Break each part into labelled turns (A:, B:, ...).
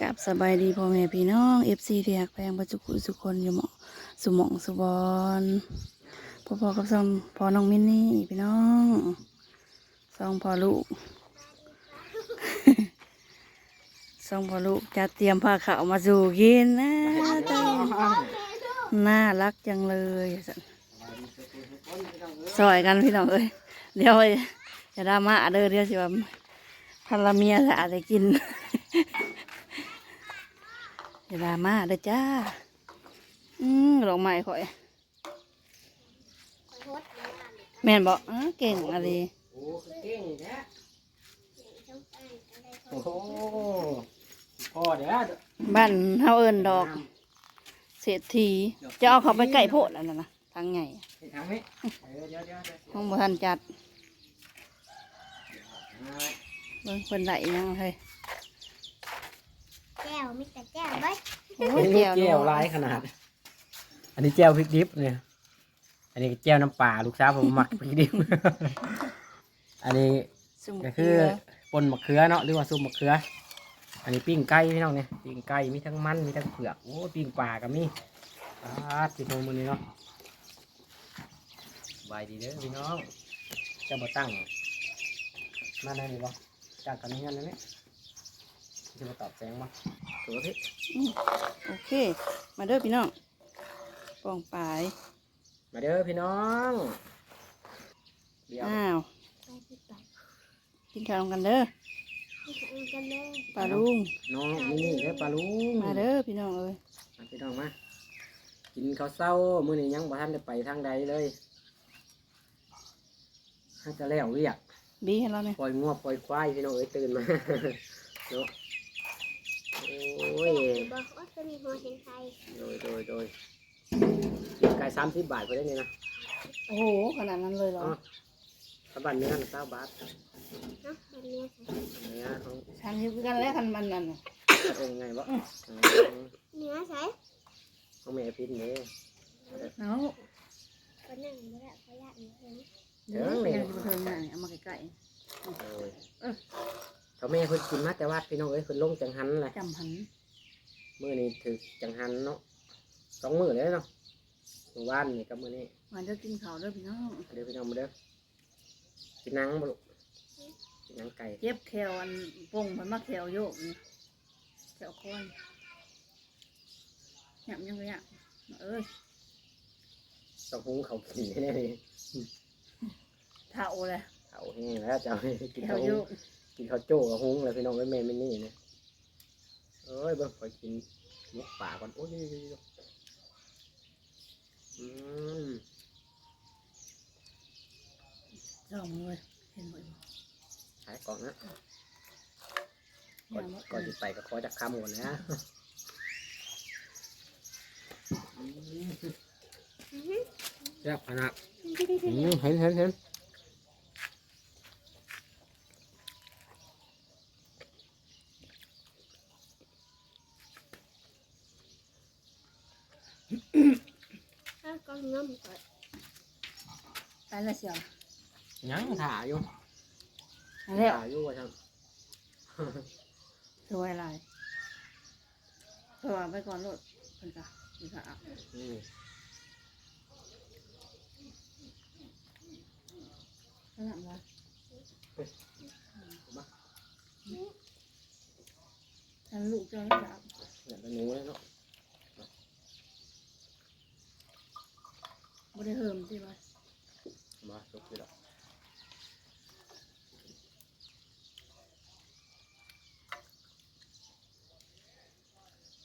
A: กับสบายดีพ่อแม่พี่น้องเอฟซีที่หักแพงปัจจุกุสุคนอยู่หมองสุหมองสุบอนพ่อพ่อกับสองพ่อน้องมินนี่พี่น้องสองพ่อลูกสองพ่อลูกจะเตรียมผ้าขาวมาสู่กินนะตน่ารักจังเลยสอยกันพี่น้องเอ้ยเดี๋ยวจะดราม่าเด้อเดี๋ยวสิว่าภรรเมียจะอะไรกิน เวลามาเด้อจ้า อืมดอกไม้ข่อย แม่นบอกอ้าเก่งอะไร
B: โอ้คือเก่งแท้โอ้โหพ่อเดี๋ยว
A: บ้านเฮาเอิ้นดอก เศรษฐีจะเอาเขาไปไก่โพดอันนั้นนะทางใหญ่
B: เห็นทางนี้เออเดี๋ยวเดี๋ยวเดี๋ยว
A: ห้องบ่ทันจัด
B: อ่า
A: เบิ่งเพิ่นได้ยังเฮ้ย
C: แก้วมีแต่แก้วเว้ย
A: โอ้ย
B: นี่
A: เจียว
B: แก้วลายขนาด อันนี้แก้วพริกดิบเนี่ย อันนี้แก้วน้ำปลาลูกสาวผมหมักพริกดิบ อันนี้
A: ซุ่ม
B: ก็
A: เก
B: คื
A: ลื
B: อ
A: อ
B: ปนมะเขือเนาะหรือว่าซุปมะเขือ อันนี้ปิ้งไก่พี่น้องเนี่ยปิ้งไก่มีทั้งมันมีทั้งเผือกโอ้ปิ้งปลาก็มีอ่าจิโนมันนี้เนาะสบายดีเด้อพี่น้องจะมาตั้งมาได้หรือเปล่าจากกันนี้งั้นนะเนี่ย จะมาตอบแสงมาตัวที่
A: โอเค มาเด้อพี่น้องปองปลาย
B: มาเด้อพี่น้องเดี๋ยว
A: อ้าว
C: ไปที่ปาก
A: กินข้าวกันเด้อ
C: ที่ทำกันเลย
A: ปลาลุง
B: น้องนี่นี่เด้อปลาลุง
A: มาเด้อพี่น้องเอ้ย
B: มาพี่น้องมากินข้าวเศร้ามื้อนี้ยังบ่ทันได้ไปทางใดเลยถ้าจะแล้วเรียก
A: บีให้เราเนี่ย
B: ปล่อยงัวปล่อยควายพี่น้องเอ้ยตื่นมาเนาะ โอ้ย
C: บอกว่าจะมีหัวเห็นใคร
B: โดยโดยโดยกินไก่สามสิบบาทไปได้นี่นะ
A: โอ้โห ขนาดนั้นเลยเหรอ
B: ถ้าบันเนื้อเก้าบาท
C: เนาะแบบนี้
B: เนื้อเขา
A: ทำอยู่คือกันแล้วคันมันนั่น
B: เป็นไงวะ
C: เนื้อใส่
B: เขาแม่พิษเนี่ย
A: เอา
C: ก็นั่งไม่ได้เพราะยากนิดนึง
A: เดี๋ยวไปยังจะไปเทิงหน่อยเอามาใกล้
B: โอ้ยเขาแม่เพิ่นกินมาแต่ว่าพี่น้องเอ้ยเพิ่นลงจังหันเลย
A: ๆจำหัน
B: มื้อนี้ถือจังหันเนาะสองมื้อเลยเนาะมื้อวานนี่กับมื้อนี้
A: มันจะกินข้าวเด้อพี่น้อง
B: เดี๋ยวพี่น้องมาเด้อกินหนังบ่ลูกกินหนังไก่
A: เจ็บแขวอันปงมันมาแขวโยกนี่แขวค้อนหยับยังไงอะเอ้ย
B: ต้องหุงเขาวกินแน่ๆเลย
A: เท่าเลย
B: เขาแห้งแล้วจะเอาให้กิน
A: แข
B: ข้าวว
A: โย
B: หุง
A: ก
B: กินข้าวโจ้กับหุงเลยพี่น้องเอ้ยแม่ไม่นี่นะเอ้ยเบิ่งขอยกินมุกป่าก่อนโอ้ยอืม
A: จอมเลยเห็นไหม
B: ขายกล่องนะ
A: ยั
B: ก่อน
A: งบ่
B: ก่อนจะไปก็ขอจะคำก่อนนะแซ่บขนาดอืมเห็นเห็นเห็น
C: ก็น้ำก่อน
A: ไปแล้วเชียว
B: ยังถ่าอยู่
A: อันแล้ว
B: ถ่าอยู่ว่าจัง
A: สวยอะไรเพื่อไปก่อนรถเพิ่นก็อีกอะ
B: อืม
A: ขนาดว่าฉันลูกเจ้าแล้วจ้ะ
B: เนี่ยเป็นหนูเลยเนาะ
A: บ่ได้เฮิมที่ว่า
B: มาจบเลยดอก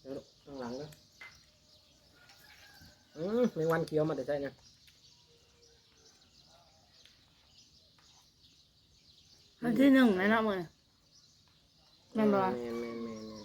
B: เดี๋ยวลูกข้างหลังเด้อ อืมแมงวันเขียวมาแต่ใจเนี่ย
A: วันที่หนึ่งเลยเนาะมื้อนี้แม่นบ่
B: แมนแมนแมนแมน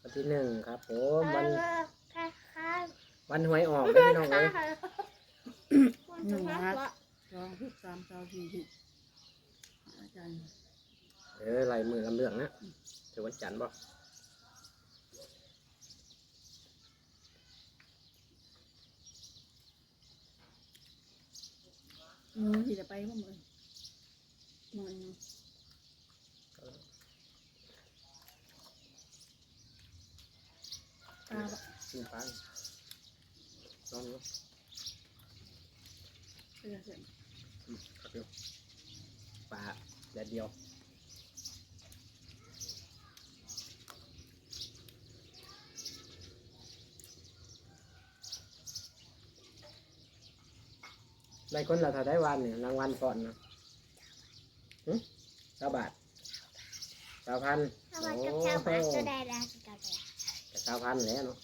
B: วันที่หนึ่งครับผมวัน
C: ค่ะค่ะ
B: วันหวยออกเด้อพี่น้องเอ้ย
A: หนึ่งนะครับสองสิบสามสามสี่สิบอาจารย์
B: เออลายมือลำเรื่องนะถือวันจันทร์บ่
A: สิจะไปบ่มื้อมื้อปลาบ่
B: กินปาลองดู
A: ออเส
B: ร็จปลาแดดเดียว ได้คนละเท่าได้วันเนี่ยรางวัลก่อนนะหึเก้าบาทเก้าพัน
C: ถ้าว่าจะเช้ามาก็ได้ละสกัดละ
B: แต่เก้าพันแล้วเนาะ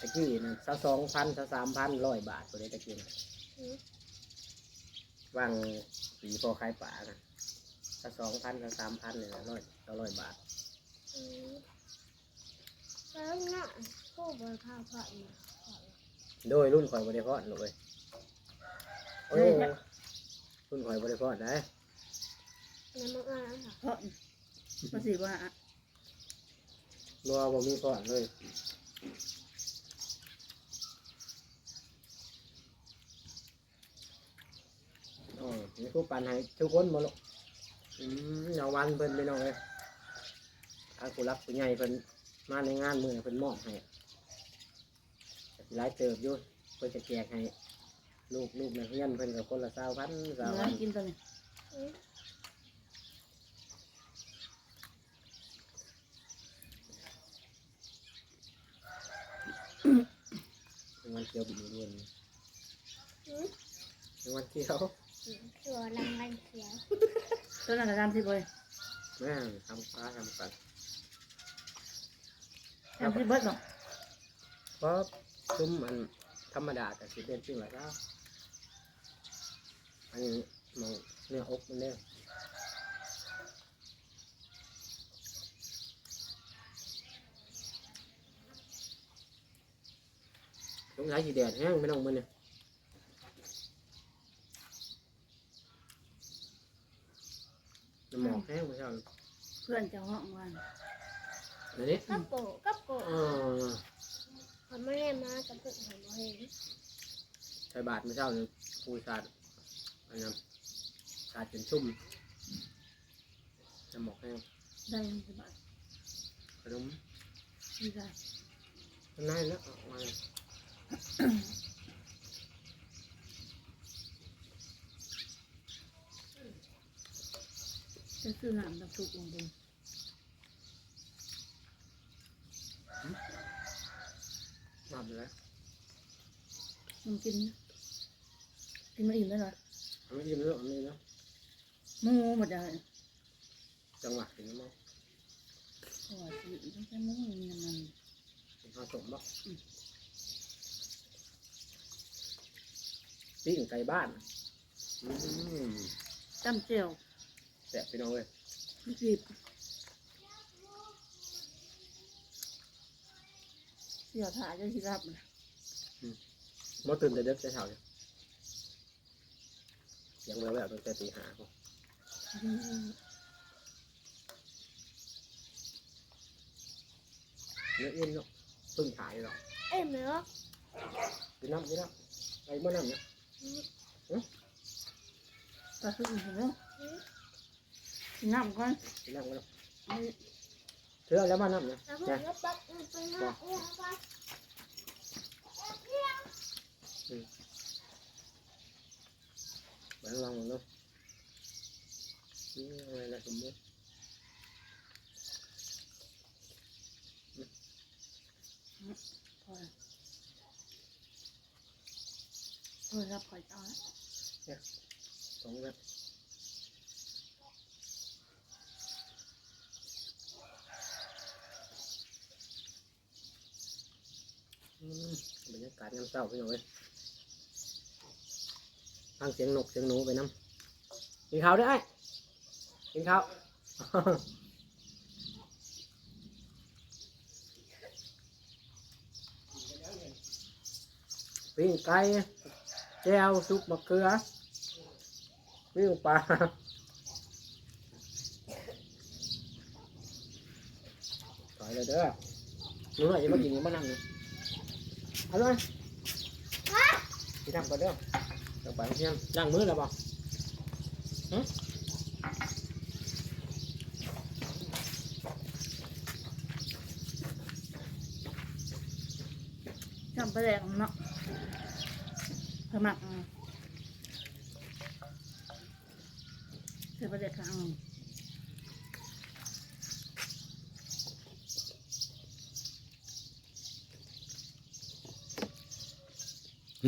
B: ตะกี้นะสักสองพันสักสามพันร้อยบาทตัวนี้ตะกี้นะ
C: อืม
B: วางปีพอขายป่านะสักสองพันสักสามพันเลยนะร้อยต่อร้อยบาท
C: อืมแล้วเนาะผู้บริภาคพอมาพอละ
B: โดยรุ่นข่อยบริพอดเลยโอ้ยรุ่นข่อยบริพอดได้
C: น้ำมันอ่อนค่ะ
A: เพราะมันสิว่าอะ
B: รัวบ่มีพอดเลยโอ้ยมีผู้ปันให้ทุกคนมาลูกอืมรางวัลเพิ่นไปน้องเลยอาผู้รักผู้ใหญ่เพิ่นมาในงานมือเพิ่นมอบให้ หลายเติบอยู่เพิ่นจะแจกให้ลูกลูกนักเรียนเพิ่นกับคนละสาวพันสาว
A: เนื้
B: พั
A: อนกินตัวนี้
C: อืม
B: รางวัลเขียวบินรวน
C: อืม
B: รางวัลเขียว
C: ตัวรางวัลเขียว
A: ตัวนั้นกการสิบ่อย
B: แม่ทำฟ้าทำกัน
A: ทำสิเบิดบ่
B: เพราะ ซุ้มมันธรรมดาแต่สิเป็นจริงหรอครับอันนี้มองเนื้ออกมันเนี่ยสงสัยสีแดดแห้งไม่ต้องมันเนี่ยน้ำหมอกแห้งไม่ใช่หรอ
A: เพื่อนเจะห้องวัน
B: เดี๋ยวนี้
C: ก็โกะก็โกะ
B: อ๋อ
C: เขาไม่ได้มากับเพื่อนผมบ่เห็น
B: ใส่บาทไม่เช่าเนี่ยปูสาดอันนั้นสาดจนชุ่มน้ำหมอกแห้ง
A: ได้ยังสิบาท
B: ขนม
A: ดีได้
B: มันน่าแล้วเอามา
A: จะซื้อน้ำน้ำซุปลงบ น
B: หลับเลย
A: มันกิน กินมาอิ่มแล้วเหรอ
B: เอาไม่ยิ้มแล้วเอาไม่ยิ้มแล้ว
A: หมูหมดเลย
B: จังหวะเห็นไหม
A: เพราะว่าสิต้องใช้หมูมีน้ำมัน
B: เห็นผสมบ่ปิ้งไก่บ้านอืม
A: จำเจียว
B: แสบพี่น้องเลย
A: มีกรีบ เสียวถ่ายจะสิรับนะ
B: มาตื่นแต่เด็กแต่เช้าเลยยังไม่แล้วตั้งแต่ตีห้าพอเนื้ออินเนาะเพิ่งถ่ายหรอก
C: เอ้ยเหมียว
B: กินน้ำกินน้ำไอ้บ้านน้ำเนี่ย
A: ปลาสุกอีกแล้ว
C: อืม
A: กินน้ำก่อน
B: กินน้ำกันเนาะ
A: ไม่
B: เชื่อแล้วบ้านน้ำเนี่ย
C: แล้วพว
B: เนี่ย
C: กนี้ปั๊บมันเป็นหน้าเอ้ยเอาไป
B: บ้านลองเนาะนี่อะไรนะสมมติ
A: พอแล้วพอรับข่อยเอาละ
B: สองแบบ บรรยากาศยามเช้าพี่น้องเอ้ยฟังเสียงนกเสียงหนูไปน้ำกินข้าวด้วยไอ้กินข้าวปิ้งไก่แจ่วซุปมะเขือปิ้งปลาถอยเลยเด้อหนูหน่อยจะมากินยังบ้านั่งเลย เอาเลยพี่น้ำก่อนเด้อเดี๋ยวไปเพียนล้างมือแล้วบ่หึำ
A: ไปเลยของเนาะเพิ่มักเธอไปเลยครั้ง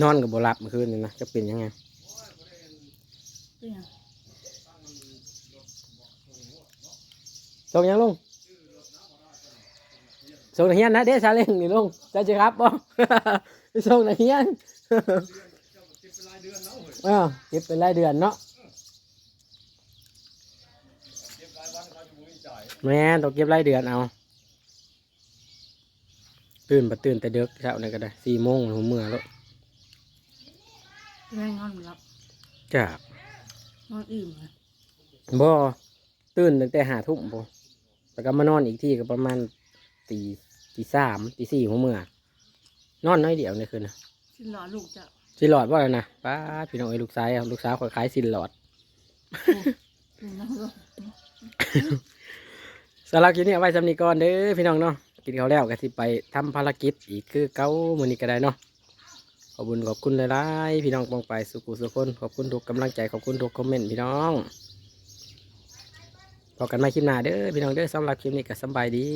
B: นอนกับโบรับเมื่อคืนนี่นะจะเป็นยังไง
A: เป็นยัง
B: ส่งยังลุงส่งนักเรียนนะเด้ชาเล่งนี่ลุงจะจะครับบ่ไปส่งนักเรียนเออเก็บเป็นรายเดือนเนาะแม่นต้องเก็บรายเดือนเอาตื่นปะตื่นแต่เด็กเช้านี่ก็ได้สี่โมงหัวเมื่อแล้ว
A: แม่งอนหลับ
B: จ้าน
A: อนอิ่มเลย
B: บ่ตื่นตั้งแต่หาทุ่มบ่แล้วก็มานอนอีกที่ก็ประมาณตีตีสามตีสี่หัวเมื่อนอนน้อยเดียวในคืนนะ
A: ชิ้นหล่อลูกจะ
B: สินหลอดว่าแล้วนะป้าดพี่น้องไอ้ลูกสาวอะลูกสาวขอยขายสินหลอด
A: กินแล้วก็
B: สำหรับคลิปนี้เอาไว้สำนีก่อนเด้อพี่น้องเนาะกินข้าวแล้วก็สิไปทำภารกิจอีกคือเก้ามื้อนี้ก็ได้เนาะข อบคุณขอบคุณหลายๆพี่น้องปองไปสุขุสุขคนขอบคุณทุกกำลังใจขอบคุณทุกคอมเมนต์พี่น้องพอกันม่คลิปหน้าเด้อพี่น้องเด้อสำหรับคลิปนี้ก็สบายดี